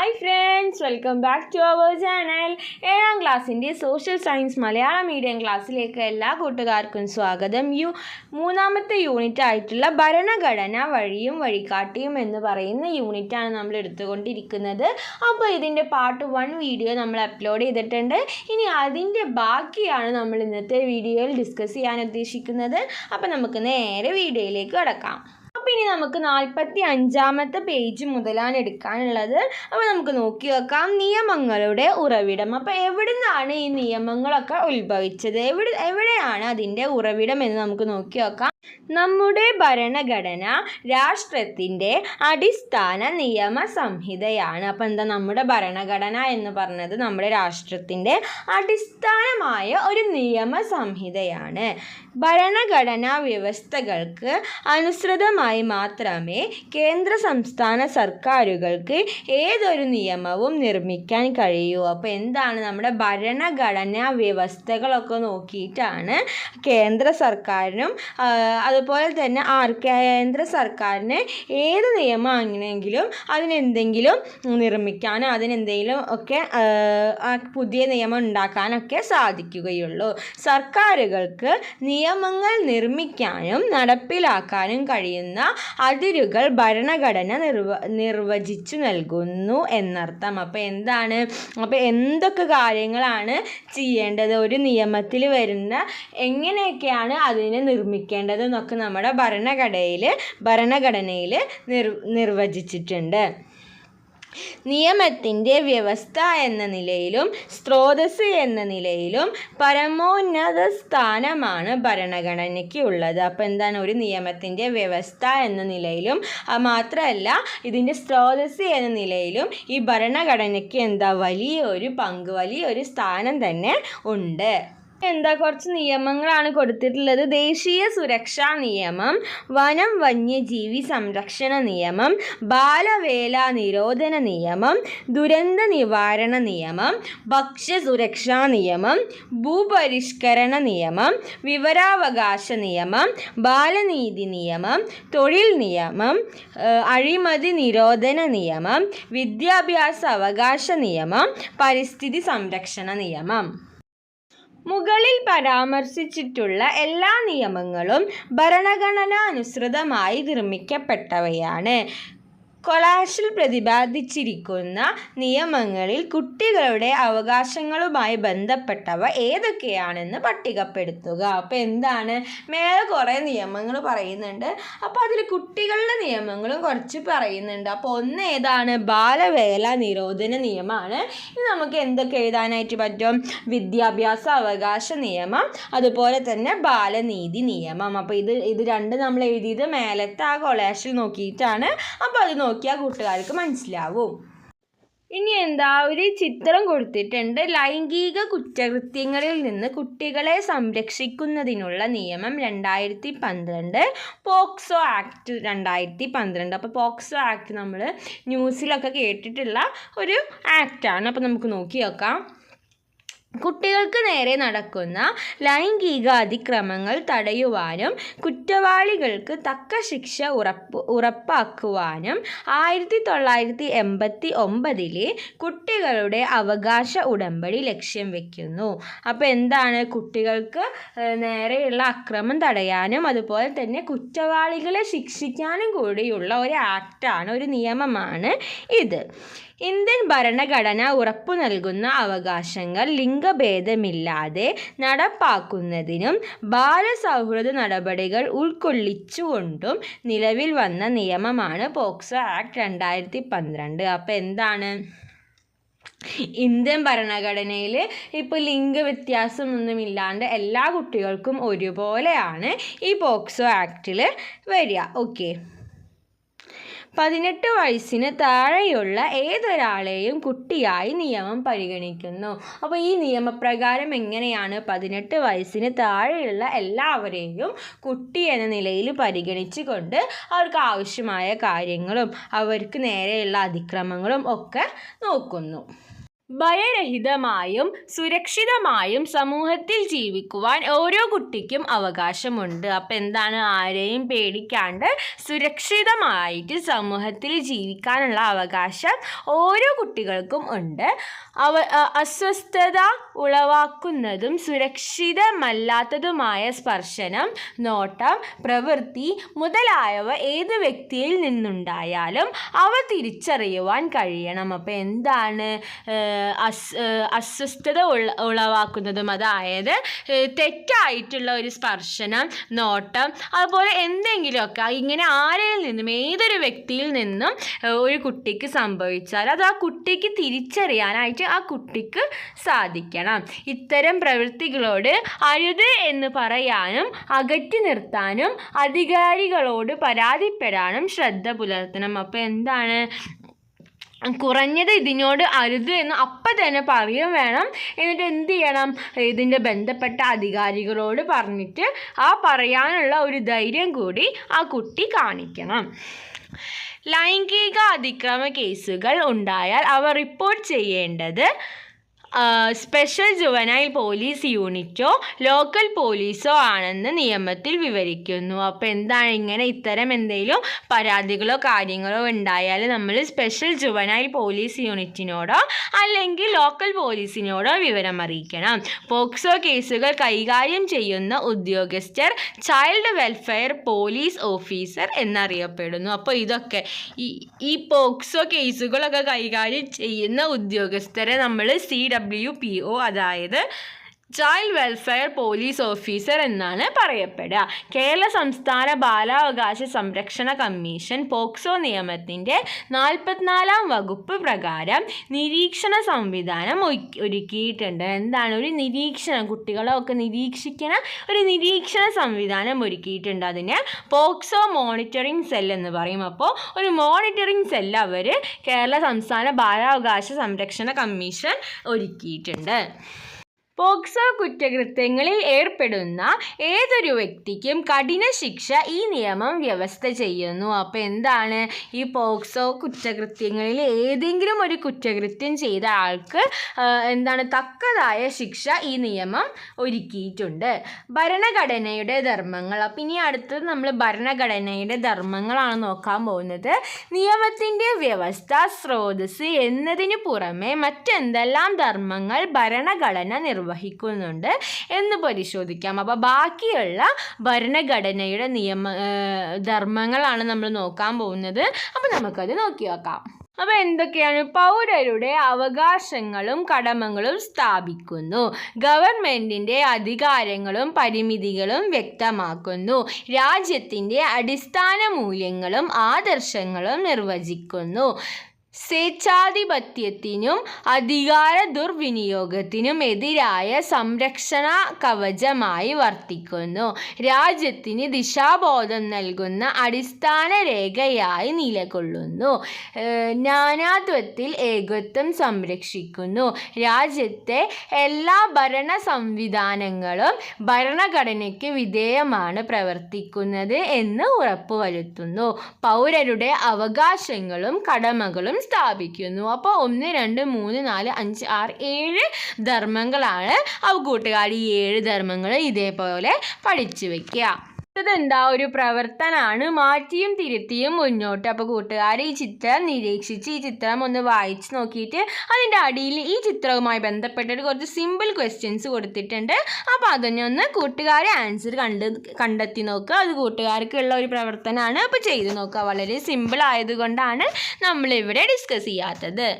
Hi friends welcome back to our channel ഏഴാം ക്ലാസ്സിന്റെ social science Malayalam medium ക്ലാസ്സിലേക്ക് എല്ലാ കൂട്ടുകാർക്കും സ്വാഗതം. യു മൂന്നാമത്തെ യൂണിറ്റ് ആയിട്ടുള്ള ഭരണഘടന വഴിയും വഴികാട്ടിയും എന്ന് പറയുന്ന യൂണിറ്റാണ് നമ്മൾ എടുത്തുകൊണ്ടിരിക്കുന്നത്. അപ്പോൾ ഇതിന്റെ പാർട്ട് വൺ വീഡിയോ നമ്മൾ അപ്ലോഡ് ചെയ്തിട്ടുണ്ട്. ഇനി അതിന്റെ ബാക്കിയാണ് നമ്മൾ ഇന്നത്തെ വീഡിയോയിൽ ഡിസ്കസ് ചെയ്യാൻ ഉദ്ദേശിക്കുന്നത്. അപ്പോൾ നമുക്ക് നേരെ വീഡിയോയിലേക്ക് കിടക്കാം. അപ്പോൾ ഇനി നമുക്ക് നാൽപ്പത്തി അഞ്ചാമത്തെ പേജ് മുതലാണ് എടുക്കാനുള്ളത്. അപ്പോൾ നമുക്ക് നോക്കി വെക്കാം. നിയമങ്ങളുടെ ഉറവിടം. അപ്പോൾ എവിടെ നിന്നാണ് ഈ നിയമങ്ങളൊക്കെ ഉത്ഭവിച്ചത്? എവിടെ എവിടെയാണ് അതിന്റെ ഉറവിടം എന്ന് നമുക്ക് നോക്കി വെക്കാം. നമ്മുടെ ഭരണഘടന രാഷ്ട്രത്തിന്റെ അടിസ്ഥാന നിയമ സംഹിതയാണ് അപ്പം എന്താ നമ്മുടെ ഭരണഘടന എന്ന് പറഞ്ഞത് നമ്മുടെ രാഷ്ട്രത്തിന്റെ അടിസ്ഥാനമായ ഒരു നിയമ സംഹിതയാണ് ഭരണഘടനാ വ്യവസ്ഥകൾക്ക് അനുസൃതമായി മാത്രമേ കേന്ദ്ര സംസ്ഥാന സർക്കാരുകൾക്ക് ഏതൊരു നിയമവും നിർമ്മിക്കാൻ കഴിയൂ. അപ്പോൾ എന്താണ് നമ്മുടെ ഭരണഘടനാ വ്യവസ്ഥകളൊക്കെ നോക്കിയിട്ടാണ് കേന്ദ്ര സർക്കാരിനും ആ, അതുപോലെ തന്നെ ആർ കേന്ദ്ര സർക്കാരിന് ഏത് നിയമമാണെങ്കിലും അതിനെന്തെങ്കിലും നിർമ്മിക്കാനോ അതിനെന്തെങ്കിലും ഒക്കെ പുതിയ നിയമം ഉണ്ടാക്കാനൊക്കെ സാധിക്കുകയുള്ളൂ. സർക്കാരുകൾക്ക് നിയമങ്ങൾ നിർമ്മിക്കാനും നടപ്പിലാക്കാനും കഴിയുന്ന അതിരുകൾ ഭരണഘടന നിർവ നിർവചിച്ചു നൽകുന്നു എന്നർത്ഥം. അപ്പോൾ എന്താണ്? അപ്പോൾ എന്തൊക്കെ കാര്യങ്ങളാണ് ചെയ്യേണ്ടത്? ഒരു നിയമത്തിൽ വരുന്ന എങ്ങനെയൊക്കെയാണ് അതിനെ നിർമ്മിക്കേണ്ടത് നമ്മുടെ ഭരണഘടനയിൽ ഭരണഘടനയിൽ നിർ നിർവചിച്ചിട്ടുണ്ട്. നിയമത്തിന്റെ വ്യവസ്ഥ എന്ന നിലയിലും സ്രോതസ് എന്ന നിലയിലും പരമോന്നത സ്ഥാനമാണ് ഭരണഘടനയ്ക്ക് ഉള്ളത്. അപ്പോൾ എന്താണ് ഒരു നിയമത്തിന്റെ വ്യവസ്ഥ എന്ന നിലയിലും മാത്രമല്ല ഇതിന്റെ സ്രോതസ് എന്ന നിലയിലും ഈ ഭരണഘടനയ്ക്ക് എന്താ വലിയൊരു പങ്ക് വലിയൊരു സ്ഥാനം തന്നെ ഉണ്ട്. എന്താ കുറച്ച് നിയമങ്ങളാണ് കൊടുത്തിട്ടുള്ളത്. ദേശീയ സുരക്ഷാ നിയമം വനം വന്യജീവി സംരക്ഷണ നിയമം ബാലവേല നിരോധന നിയമം ദുരന്ത നിവാരണ നിയമം ഭക്ഷ്യസുരക്ഷാ നിയമം ഭൂപരിഷ്കരണ നിയമം വിവരാവകാശ നിയമം ബാലനീതി നിയമം തൊഴിൽ നിയമം അഴിമതി നിരോധന നിയമം വിദ്യാഭ്യാസ അവകാശ നിയമം പരിസ്ഥിതി സംരക്ഷണ നിയമം. മുകളിൽ പരാമർശിച്ചിട്ടുള്ള എല്ലാ നിയമങ്ങളും ഭരണഘടനാനുസൃതമായി നിർമ്മിക്കപ്പെട്ടവയാണ്. കൊളാഷിൽ പ്രതിപാദിച്ചിരിക്കുന്ന നിയമങ്ങളിൽ കുട്ടികളുടെ അവകാശങ്ങളുമായി ബന്ധപ്പെട്ടവ ഏതൊക്കെയാണെന്ന് പട്ടികപ്പെടുത്തുക. അപ്പോൾ എന്താണ്? മേലെ കുറേ നിയമങ്ങൾ പറയുന്നുണ്ട്. അപ്പോൾ അതിൽ കുട്ടികളുടെ നിയമങ്ങളും കുറച്ച് പറയുന്നുണ്ട്. അപ്പോൾ ഒന്ന് ഏതാണ്? ബാലവേല നിരോധന നിയമമാണ്. ഇത് നമുക്ക് എന്തൊക്കെ എഴുതാനായിട്ട് പറ്റും? വിദ്യാഭ്യാസ അവകാശ നിയമം അതുപോലെ തന്നെ ബാലനീതി നിയമം. അപ്പോൾ ഇത് ഇത് രണ്ട് നമ്മൾ എഴുതിയത് മേലത്തെ ആ കൊളാഷിൽ നോക്കിയിട്ടാണ്. അപ്പോൾ അത് നോക്കിയാൽ കൂട്ടുകാർക്ക് മനസ്സിലാവും. ഇനി എന്താ ഒരു ചിത്രം കൊടുത്തിട്ടുണ്ട്. ലൈംഗിക കുറ്റകൃത്യങ്ങളിൽ നിന്ന് കുട്ടികളെ സംരക്ഷിക്കുന്നതിനുള്ള നിയമം രണ്ടായിരത്തി പന്ത്രണ്ട് പോക്സോ ആക്ട് രണ്ടായിരത്തി പന്ത്രണ്ട്. അപ്പോൾ പോക്സോ ആക്ട് നമ്മൾ ന്യൂസിലൊക്കെ കേട്ടിട്ടുള്ള ഒരു ആക്റ്റാണ് അപ്പോൾ നമുക്ക് നോക്കി നോക്കാം കുട്ടികൾക്ക് നേരെ നടക്കുന്ന ലൈംഗിക അതിക്രമങ്ങൾ തടയുവാനും കുറ്റവാളികൾക്ക് തക്ക ശിക്ഷ ഉറപ്പ് ഉറപ്പാക്കുവാനും ആയിരത്തി തൊള്ളായിരത്തി എൺപത്തി ഒമ്പതിലെ കുട്ടികളുടെ അവകാശ ഉടമ്പടി ലക്ഷ്യം വെക്കുന്നു. അപ്പോൾ എന്താണ് കുട്ടികൾക്ക് നേരെയുള്ള അക്രമം തടയാനും അതുപോലെ തന്നെ കുറ്റവാളികളെ ശിക്ഷിക്കാനും കൂടിയുള്ള ഒരു ആക്റ്റാണ് ഒരു നിയമമാണ് ഇത്. ഇന്ത്യൻ ഭരണഘടന ഉറപ്പു നൽകുന്ന അവകാശങ്ങൾ ലിംഗഭേദമില്ലാതെ നടപ്പാക്കുന്നതിനും ബാലസൗഹൃദ നടപടികൾ ഉൾക്കൊള്ളിച്ചുകൊണ്ടും നിലവിൽ വന്ന നിയമമാണ് പോക്സോ ആക്ട് രണ്ടായിരത്തി പന്ത്രണ്ട് അപ്പോൾ എന്താണ്? ഇന്ത്യൻ ഭരണഘടനയിൽ ഇപ്പോൾ ലിംഗ വ്യത്യാസമൊന്നുമില്ലാണ്ട് എല്ലാ കുട്ടികൾക്കും ഒരുപോലെയാണ് ഈ പോക്സോ ആക്റ്റിൽ വരിക. ഓക്കെ. പതിനെട്ട് വയസ്സിന് താഴെയുള്ള ഏതൊരാളെയും കുട്ടിയായി നിയമം പരിഗണിക്കുന്നു. അപ്പോൾ ഈ നിയമപ്രകാരം എങ്ങനെയാണ് പതിനെട്ട് വയസ്സിന് താഴെയുള്ള എല്ലാവരെയും കുട്ടി എന്ന നിലയിൽ പരിഗണിച്ചുകൊണ്ട് അവർക്ക് ആവശ്യമായ കാര്യങ്ങളും അവർക്ക് നേരെയുള്ള അതിക്രമങ്ങളും ഒക്കെ നോക്കുന്നു. ഭയരഹിതമായും സുരക്ഷിതമായും സമൂഹത്തിൽ ജീവിക്കുവാൻ ഓരോ കുട്ടിക്കും അവകാശമുണ്ട്. അപ്പം എന്താണ് ആരെയും പേടിക്കാണ്ട് സുരക്ഷിതമായിട്ട് സമൂഹത്തിൽ ജീവിക്കാനുള്ള അവകാശം ഓരോ കുട്ടികൾക്കും ഉണ്ട്. അവ അസ്വസ്ഥത ഉളവാക്കുന്നതും സുരക്ഷിതമല്ലാത്തതുമായ സ്പർശനം നോട്ടം പ്രവൃത്തി മുതലായവ ഏത് വ്യക്തിയിൽ നിന്നുണ്ടായാലും അവ തിരിച്ചറിയുവാൻ കഴിയണം. അപ്പോൾ എന്താണ് അസ് അസ്വസ്ഥത ഉള്ള ഉളവാക്കുന്നതും. അതായത് തെറ്റായിട്ടുള്ള ഒരു സ്പർശനം നോട്ടം അതുപോലെ എന്തെങ്കിലുമൊക്കെ ഇങ്ങനെ ആരിൽ നിന്നും ഏതൊരു വ്യക്തിയിൽ നിന്നും ഒരു കുട്ടിക്ക് സംഭവിച്ചാൽ അത് ആ കുട്ടിക്ക് തിരിച്ചറിയാനായിട്ട് ആ കുട്ടിക്ക് സാധിക്കണം. ഇത്തരം പ്രവൃത്തികളോട് അരുത് എന്ന് പറയാനും അകറ്റി നിർത്താനും അധികാരികളോട് പരാതിപ്പെടാനും ശ്രദ്ധ പുലർത്തണം. അപ്പോൾ എന്താണ് കുറഞ്ഞത് ഇതിനോട് അരുത് എന്ന് അപ്പം തന്നെ പറയുകയും വേണം. എന്നിട്ട് എന്ത് ചെയ്യണം? ഇതിന്റെ ബന്ധപ്പെട്ട അധികാരികളോട് പറഞ്ഞിട്ട് ആ പറയാനുള്ള ഒരു ധൈര്യം കൂടി ആ കുട്ടി കാണിക്കണം. ലൈംഗിക അതിക്രമ കേസുകൾ ഉണ്ടായാൽ അവ റിപ്പോർട്ട് ചെയ്യേണ്ടത് സ്പെഷ്യൽ ജുവനൈൽ പോലീസ് യൂണിറ്റോ ലോക്കൽ പോലീസോ ആണെന്ന് നിയമത്തിൽ വിവരിക്കുന്നു. അപ്പോൾ എന്താണ് ഇങ്ങനെ ഇത്തരം എന്തെങ്കിലും പരാതികളോ കാര്യങ്ങളോ ഉണ്ടായാൽ നമ്മൾ സ്പെഷ്യൽ ജുവനൈൽ പോലീസ് യൂണിറ്റിനോടോ അല്ലെങ്കിൽ ലോക്കൽ പോലീസിനോടോ വിവരം അറിയിക്കണം. പോക്സോ കേസുകൾ കൈകാര്യം ചെയ്യുന്ന ഉദ്യോഗസ്ഥർ ചൈൽഡ് വെൽഫെയർ പോലീസ് ഓഫീസർ എന്നറിയപ്പെടുന്നു. അപ്പോൾ ഇതൊക്കെ ഈ ഈ പോക്സോ കേസുകളൊക്കെ കൈകാര്യം ചെയ്യുന്ന ഉദ്യോഗസ്ഥരെ നമ്മൾ സി ഡബ്ല്യു പി ഒ അതായത് ചൈൽഡ് വെൽഫെയർ പോലീസ് ഓഫീസർ എന്നാണ് പറയപ്പെടുക. കേരള സംസ്ഥാന ബാലാവകാശ സംരക്ഷണ കമ്മീഷൻ പോക്സോ നിയമത്തിന്റെ നാൽപ്പത്തിനാലാം വകുപ്പ് പ്രകാരം നിരീക്ഷണ സംവിധാനം ഒരുക്കിയിട്ടുണ്ട്. എന്താണ്? ഒരു നിരീക്ഷണം കുട്ടികളെ ഒക്കെ നിരീക്ഷിക്കുന്ന ഒരു നിരീക്ഷണ സംവിധാനം ഒരുക്കിയിട്ടുണ്ട്. അതിന് പോക്സോ മോണിറ്ററിംഗ് സെൽ എന്ന് പറയും. അപ്പോൾ ഒരു മോണിറ്ററിംഗ് സെൽ അവർ കേരള സംസ്ഥാന ബാലാവകാശ സംരക്ഷണ കമ്മീഷൻ ഒരുക്കിയിട്ടുണ്ട്. പോക്സോ കുറ്റകൃത്യങ്ങളിൽ ഏർപ്പെടുന്ന ഏതൊരു വ്യക്തിക്കും കഠിന ശിക്ഷ ഈ നിയമം വ്യവസ്ഥ ചെയ്യുന്നു. അപ്പോൾ എന്താണ്? ഈ പോക്സോ കുറ്റകൃത്യങ്ങളിൽ ഏതെങ്കിലും ഒരു കുറ്റകൃത്യം ചെയ്ത ആൾക്ക് എന്താണ് തക്കതായ ശിക്ഷ ഈ നിയമം ഒരുക്കിയിട്ടുണ്ട്. ഭരണഘടനയുടെ ധർമ്മങ്ങൾ. അപ്പം ഇനി അടുത്തത് നമ്മൾ ഭരണഘടനയുടെ ധർമ്മങ്ങളാണ് നോക്കാൻ പോകുന്നത്. നിയമത്തിന്റെ വ്യവസ്ഥ സ്രോതസ് എന്നതിന് പുറമെ മറ്റെന്തെല്ലാം ധർമ്മങ്ങൾ ഭരണഘടന നിർവഹിക്കുന്നുണ്ട് എന്ന് പരിശോധിക്കാം. അപ്പോൾ ബാക്കിയുള്ള ഭരണഘടനയുടെ നിയമ ധർമ്മങ്ങളാണ് നമ്മൾ നോക്കാൻ പോകുന്നത്. അപ്പോൾ നമുക്കത് നോക്കി നോക്കാം. അപ്പോൾ എന്തൊക്കെയാണ്? പൗരരുടെ അവകാശങ്ങളും കടമകളും സ്ഥാപിക്കുന്നു. ഗവൺമെന്റിന്റെ അധികാരങ്ങളും പരിമിതികളും വ്യക്തമാക്കുന്നു. രാജ്യത്തിന്റെ അടിസ്ഥാന മൂല്യങ്ങളും ആദർശങ്ങളും നിർവചിക്കുന്നു. സ്വേച്ഛാധിപത്യത്തിനും അധികാര ദുർവിനിയോഗത്തിനും എതിരായ സംരക്ഷണ കവചമായി വർത്തിക്കുന്നു. രാജ്യത്തിന് ദിശാബോധം നൽകുന്ന അടിസ്ഥാന രേഖയായി നിലകൊള്ളുന്നു നാനാത്വത്തിൽ ഏകത്വം സംരക്ഷിക്കുന്നു. രാജ്യത്തെ എല്ലാ ഭരണ സംവിധാനങ്ങളും ഭരണഘടനയ്ക്ക് വിധേയമാണ് പ്രവർത്തിക്കുന്നത് എന്ന് ഉറപ്പുവരുത്തുന്നു. പൗരരുടെ അവകാശങ്ങളും കടമകളും സ്ഥാപിക്കുന്നു. അപ്പോൾ ഒന്ന് രണ്ട് മൂന്ന് നാല് അഞ്ച് ആറ് ഏഴ് ധർമ്മങ്ങളാണ്. അവ കൂട്ടുകാർ ഈ ഏഴ് ധർമ്മങ്ങൾ ഇതേപോലെ പഠിച്ചു വെക്കുക ഇതെന്താ ഒരു പ്രവർത്തനമാണ് മാറ്റിയും തിരുത്തിയും മുന്നോട്ട്. അപ്പോൾ കൂട്ടുകാർ ഈ ചിത്രം നിരീക്ഷിച്ച് ഈ ചിത്രം ഒന്ന് വായിച്ച് നോക്കിയിട്ട് അതിന്റെ അടിയിൽ ഈ ചിത്രവുമായി ബന്ധപ്പെട്ടിട്ട് കുറച്ച് സിമ്പിൾ ക്വസ്റ്റ്യൻസ് കൊടുത്തിട്ടുണ്ട്. അപ്പോൾ അതിനെ ഒന്ന് കൂട്ടുകാർ ആൻസർ കണ്ട് കണ്ടെത്തി നോക്കുക അത് കൂട്ടുകാർക്കുള്ള ഒരു പ്രവർത്തനമാണ് അപ്പോൾ ചെയ്ത് നോക്കുക വളരെ സിമ്പിൾ ആയതുകൊണ്ടാണ് നമ്മളിവിടെ ഡിസ്കസ് ചെയ്യാത്തത്.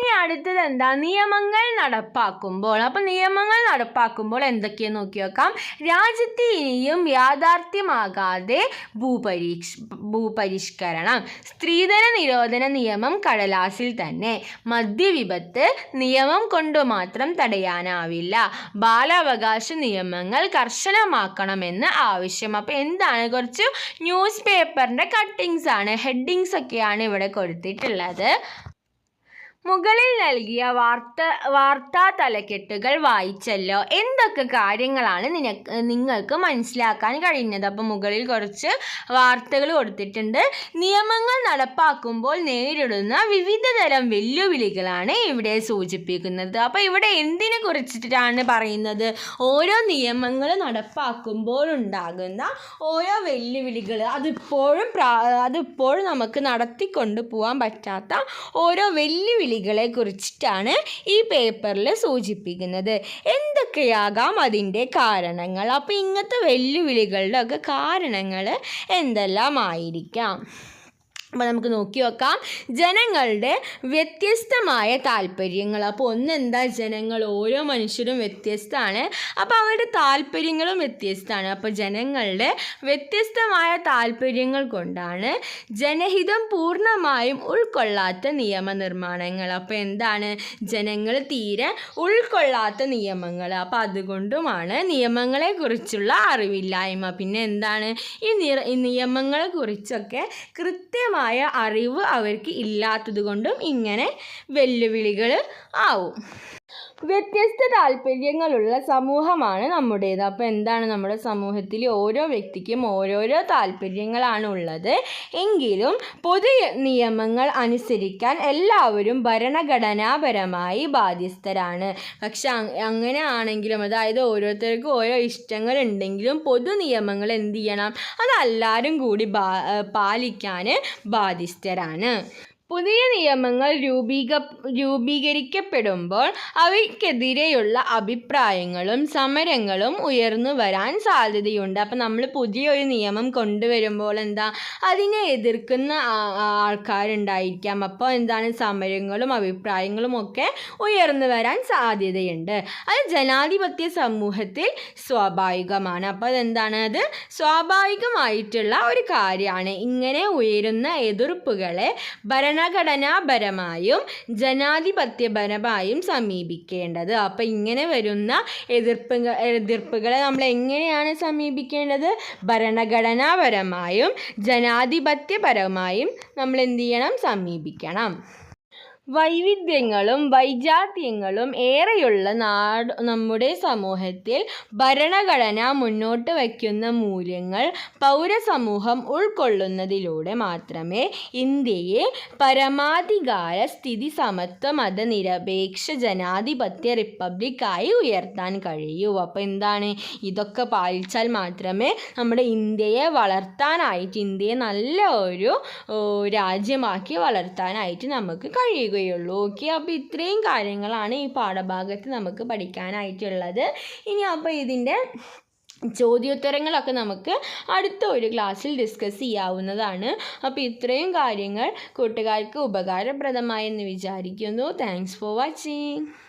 ഇനി അടുത്തത് എന്താ? നിയമങ്ങൾ നടപ്പാക്കുമ്പോൾ അപ്പോൾ നിയമങ്ങൾ നടപ്പാക്കുമ്പോൾ എന്തൊക്കെയെന്ന് നോക്കി നോക്കാം രാജ്യത്തെ ഇനിയും യാഥാർത്ഥ്യമാകാതെ ഭൂപരീക്ഷ ഭൂപരിഷ്കരണം. സ്ത്രീധന നിരോധന നിയമം കടലാസിൽ തന്നെ. മദ്യവിപത്ത് നിയമം കൊണ്ട് മാത്രം തടയാനാവില്ല. ബാലാവകാശ നിയമങ്ങൾ കർശനമാക്കണമെന്ന് ആവശ്യം. അപ്പോൾ എന്താണ്? കുറച്ച് ന്യൂസ് പേപ്പറിന്റെ കട്ടിങ്സ് ആണ്. ഹെഡിങ്സ് ഒക്കെയാണ് ഇവിടെ കൊടുത്തിട്ടുള്ളത്. മുകളിൽ നൽകിയ വാർത്ത വാർത്താ തലക്കെട്ടുകൾ വായിച്ചല്ലോ. എന്തൊക്കെ കാര്യങ്ങളാണ് നിനക്ക് നിങ്ങൾക്ക് മനസ്സിലാക്കാൻ കഴിയുന്നത്? അപ്പോൾ മുകളിൽ കുറച്ച് വാർത്തകൾ കൊടുത്തിട്ടുണ്ട്. നിയമങ്ങൾ നടപ്പാക്കുമ്പോൾ നേരിടുന്ന വിവിധ തരം വെല്ലുവിളികളാണ് ഇവിടെ സൂചിപ്പിക്കുന്നത്. അപ്പോൾ ഇവിടെ എന്തിനെ കുറിച്ചിട്ടാണ് പറയുന്നത്? ഓരോ നിയമങ്ങൾ നടപ്പാക്കുമ്പോൾ ഉണ്ടാകുന്ന ഓരോ വെല്ലുവിളികൾ അതിപ്പോഴും അതിപ്പോഴും നമുക്ക് നടത്തിക്കൊണ്ട് പോകാൻ പറ്റാത്ത ഓരോ വെല്ലുവിളികളെ കുറിച്ചിട്ടാണ് ഈ പേപ്പറിൽ സൂചിപ്പിക്കുന്നത്. എന്തൊക്കെയാകാം അതിന്റെ കാരണങ്ങൾ? അപ്പോൾ ഇങ്ങനത്തെ വെല്ലുവിളികളുടെ ഒക്കെ കാരണങ്ങൾ എന്തെല്ലാം ആയിരിക്കാം അപ്പോൾ നമുക്ക് നോക്കി നോക്കാം ജനങ്ങളുടെ വ്യത്യസ്തമായ താല്പര്യങ്ങൾ. അപ്പോൾ ഒന്നെന്താ? ജനങ്ങൾ ഓരോ മനുഷ്യരും വ്യത്യസ്തമാണ്. അപ്പോൾ അവരുടെ താല്പര്യങ്ങളും വ്യത്യസ്തമാണ്. അപ്പോൾ ജനങ്ങളുടെ വ്യത്യസ്തമായ താല്പര്യങ്ങൾ കൊണ്ടാണ് ജനഹിതം പൂർണമായും ഉൾക്കൊള്ളാത്ത നിയമനിർമ്മാണങ്ങൾ. അപ്പോൾ എന്താണ്? ജനങ്ങൾ തീരെ ഉൾക്കൊള്ളാത്ത നിയമങ്ങൾ. അപ്പോൾ അതുകൊണ്ടുമാണ് നിയമങ്ങളെക്കുറിച്ചുള്ള അറിവില്ലായ്മ. പിന്നെ എന്താണ്? ഈ നിയമങ്ങളെക്കുറിച്ചൊക്കെ കൃത്യമായ അറിവ് അവർക്ക് ഇല്ലാത്തത് കൊണ്ടും ഇങ്ങനെ വെല്ലുവിളികൾ ആവും. വ്യത്യസ്ത താല്പര്യങ്ങളുള്ള സമൂഹമാണ് നമ്മുടേത്. അപ്പോൾ എന്താണ് നമ്മുടെ സമൂഹത്തിൽ ഓരോ വ്യക്തിക്കും ഓരോരോ താല്പര്യങ്ങളാണ് ഉള്ളത് എങ്കിലും പൊതു നിയമങ്ങൾ അനുസരിക്കാൻ എല്ലാവരും ഭരണഘടനാപരമായി ബാധ്യസ്ഥരാണ്. പക്ഷെ അങ്ങനെ ആണെങ്കിലും അതായത് ഓരോരുത്തർക്കും ഓരോ ഇഷ്ടങ്ങൾ ഉണ്ടെങ്കിലും പൊതു നിയമങ്ങൾ എന്ത് ചെയ്യണം? അതെല്ലാവരും കൂടി പാലിക്കാൻ ബാധ്യസ്ഥരാണ്. പുതിയ നിയമങ്ങൾ രൂപീക രൂപീകരിക്കപ്പെടുമ്പോൾ അവയ്ക്കെതിരെയുള്ള അഭിപ്രായങ്ങളും സമരങ്ങളും ഉയർന്നു വരാൻ സാധ്യതയുണ്ട്. അപ്പം നമ്മൾ പുതിയൊരു നിയമം കൊണ്ടുവരുമ്പോൾ എന്താ? അതിനെ എതിർക്കുന്ന ആൾക്കാരുണ്ടായിരിക്കാം. അപ്പോൾ എന്താണ്? സമരങ്ങളും അഭിപ്രായങ്ങളും ഒക്കെ ഉയർന്നു വരാൻ സാധ്യതയുണ്ട്. അത് ജനാധിപത്യ സമൂഹത്തിൽ സ്വാഭാവികമാണ്. അപ്പോൾ അതെന്താണ്? അത് സ്വാഭാവികമായിട്ടുള്ള ഒരു കാര്യമാണ്. ഇങ്ങനെ ഉയരുന്ന എതിർപ്പുകളെ ഭരണഘടനാപരമായും ജനാധിപത്യപരമായും സമീപിക്കേണ്ടത്. അപ്പോൾ ഇങ്ങനെ വരുന്ന എതിർപ്പുകൾ എതിർപ്പുകളെ നമ്മൾ എങ്ങനെയാണ് സമീപിക്കേണ്ടത്? ഭരണഘടനാപരമായും ജനാധിപത്യപരമായും നമ്മൾ എന്ത് ചെയ്യണം? സമീപിക്കണം. വൈവിധ്യങ്ങളും വൈജാത്യങ്ങളും ഏറെയുള്ള നാട് നമ്മുടെ സമൂഹത്തിൽ ഭരണഘടന മുന്നോട്ട് വയ്ക്കുന്ന മൂല്യങ്ങൾ പൗരസമൂഹം ഉൾക്കൊള്ളുന്നതിലൂടെ മാത്രമേ ഇന്ത്യയെ പരമാധികാര സ്ഥിതി സമത്വ മതനിരപേക്ഷ ജനാധിപത്യ റിപ്പബ്ലിക്കായി ഉയർത്താൻ കഴിയൂ. അപ്പോൾ എന്താണ്? ഇതൊക്കെ പാലിച്ചാൽ മാത്രമേ നമ്മുടെ ഇന്ത്യയെ വളർത്താനായിട്ട് ഇന്ത്യയെ നല്ല ഒരു രാജ്യമാക്കി വളർത്താനായിട്ട് നമുക്ക് കഴിയുകയുള്ളൂ ഓക്കെ അപ്പോൾ ഇത്രയും കാര്യങ്ങളാണ് ഈ പാഠഭാഗത്ത് നമുക്ക് പഠിക്കാനായിട്ടുള്ളത്. ഇനി അപ്പോൾ ഇതിന്റെ ചോദ്യോത്തരങ്ങളൊക്കെ നമുക്ക് അടുത്ത ഒരു ക്ലാസ്സിൽ ഡിസ്കസ് ചെയ്യാവുന്നതാണ്. അപ്പോൾ ഇത്രയും കാര്യങ്ങൾ കൂട്ടുകാർക്ക് ഉപകാരപ്രദമായെന്ന് വിചാരിക്കുന്നു. Thanks for watching